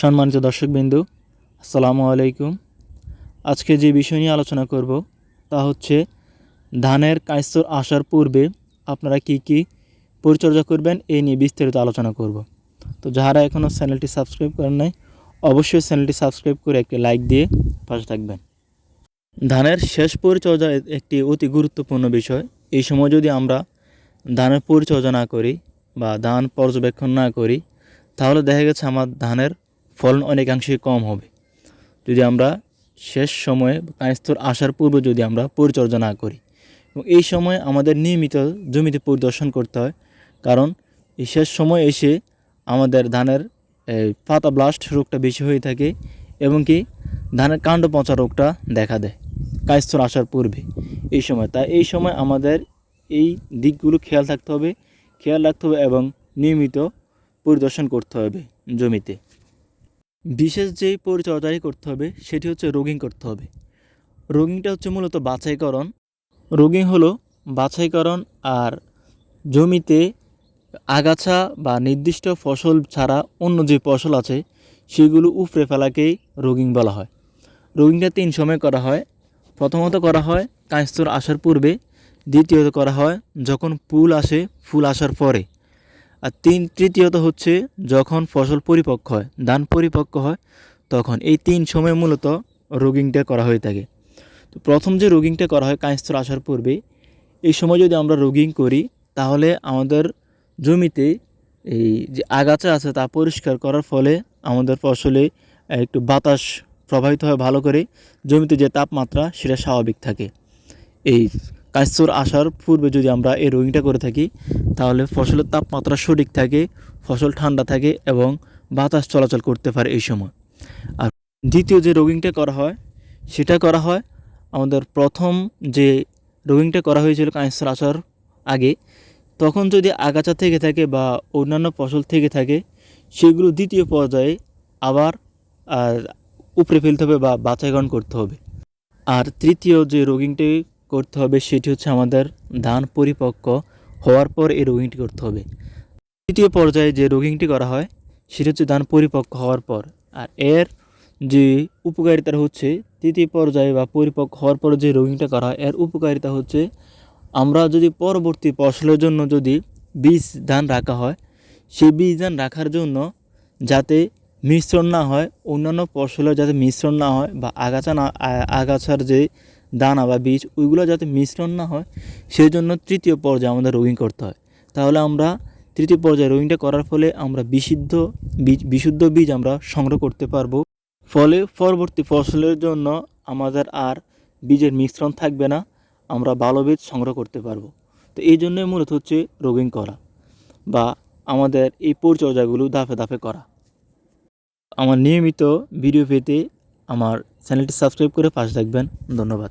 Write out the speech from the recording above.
সম্মানিত দর্শকবৃন্দু, আসসালামু আলাইকুম। আজকে যে বিষয় নিয়ে আলোচনা করব তা হচ্ছে ধানের কাইস্তর আসার পূর্বে আপনারা কি কি পরিচর্যা করবেন এই নিয়ে বিস্তারিত আলোচনা করব। তো যারা এখনও চ্যানেলটি সাবস্ক্রাইব করেন নাই, অবশ্যই চ্যানেলটি সাবস্ক্রাইব করে একটি লাইক দিয়ে পাশে থাকবেন। ধানের শেষ পরিচর্যা একটি অতি গুরুত্বপূর্ণ বিষয়। এই সময় যদি আমরা ধানের পরিচর্যা না করি বা ধান পর্যবেক্ষণ না করি, তাহলে দেখা গেছে আমার ধানের ফলন অনেকাংশেই কম হবে। যদি আমরা শেষ সময়ে কাঁস্তর আসার পূর্বে যদি আমরা পরিচর্যা না করি এবং এই সময় আমাদের নিয়মিত জমিতে পরিদর্শন করতে হয়, কারণ এই শেষ সময় এসে আমাদের ধানের পাতা ব্লাস্ট রোগটা বেশি হয়ে থাকে এবং কি ধানের কাণ্ড পচা রোগটা দেখা দেয় কাঁস্তর আসার পূর্বে এই সময়। তাই এই সময় আমাদের এই দিকগুলো খেয়াল থাকতে হবে, খেয়াল রাখতে হবে এবং নিয়মিত পরিদর্শন করতে হবে জমিতে। বিশেষ যেই পরিচর্যাই করতে হবে, সেটি হচ্ছে রোগিং করতে হবে। রোগিংটা হচ্ছে মূলত বাছাইকরণ। রোগিং হলো বাছাইকরণ আর জমিতে আগাছা বা নির্দিষ্ট ফসল ছাড়া অন্য যে ফসল আছে, সেগুলো উপড়ে ফেলাকেই রোগিং বলা হয়। রোগিংটা তিন সময় করা হয়। প্রথমত করা হয় কাঁস্তর আসার পূর্বে, দ্বিতীয়ত করা হয় যখন ফুল আসে, ফুল আসার পরে। আর তিন তৃতীয়ত হচ্ছে, যখন ফসল পরিপক্ক হয়, ধান পরিপক্ক হয়, তখন এই তিন সময় মূলত রোগিংটা করা হয়ে থাকে। তো প্রথম যে রোগিংটা করা হয় কাঁস্তর আসার পূর্বে এই সময় যদি আমরা রোগিং করি, তাহলে আমাদের জমিতে এই যে আগাছা আছে তা পরিষ্কার করার ফলে আমাদের ফসলে একটু বাতাস প্রবাহিত হয় ভালো করে, জমিতে যে তাপমাত্রা সেটা স্বাভাবিক থাকে। এই কাঁস্তর আসার পূর্বে যদি আমরা এই রোগিংটা করে থাকি, তাহলে ফসলের তাপমাত্রা সঠিক থাকে, ফসল ঠান্ডা থাকে এবং বাতাস চলাচল করতে পারে এই সময়। আর দ্বিতীয় যে রোগিংটা করা হয়, সেটা করা হয় আমাদের প্রথম যে রোগিংটা করা হয়েছিল ক্যান্সার আসার আগে, তখন যদি আগাছা থেকে থাকে বা অন্যান্য ফসল থেকে থাকে, সেগুলো দ্বিতীয় পর্যায়ে আবার উপরে ফেলতে হবে বা বাছাইকরণ করতে হবে। আর তৃতীয় যে রোগিংটি করতে হবে, সেটি হচ্ছে আমাদের ধান পরিপক্ক হওয়ার পর এই রোগিংটি করতে হবে। তৃতীয় পর্যায়ে যে রোগিংটি করা হয়, সেটি হচ্ছে ধান পরিপক্ক হওয়ার পর। আর এর যে উপকারিতা হচ্ছে, তৃতীয় পর্যায়ে বা পরিপক্ক হওয়ার পর যে রোগিংটা করা হয়, এর উপকারিতা হচ্ছে আমরা যদি পরবর্তী ফসলের জন্য যদি বীজ ধান রাখা হয়, সেই বীজ ধান রাখার জন্য যাতে মিশ্রণ না হয়, অন্যান্য ফসলের যাতে মিশ্রণ না হয় বা আগাছা না, আগাছার যে দানা বা বীজ, ওইগুলো যাতে মিশ্রণ না হয় সেই জন্য তৃতীয় পর্যায়ে আমাদের রোগিং করতে হয়। তাহলে আমরা তৃতীয় পর্যায়ে রোগিংটা করার ফলে আমরা বিশুদ্ধ বীজ বিশুদ্ধ বীজ আমরা সংগ্রহ করতে পারব। ফলে পরবর্তী ফসলের জন্য আমাদের আর বীজের মিশ্রণ থাকবে না, আমরা ভালো বীজ সংগ্রহ করতে পারব। তো এই জন্যই মূলত হচ্ছে রোগিং করা বা আমাদের এই পরিচর্যাগুলো ধাপে ধাপে করা। আমার নিয়মিত ভিডিও পেতে আমার চ্যানেলটি সাবস্ক্রাইব করে পাশে থাকবেন। ধন্যবাদ।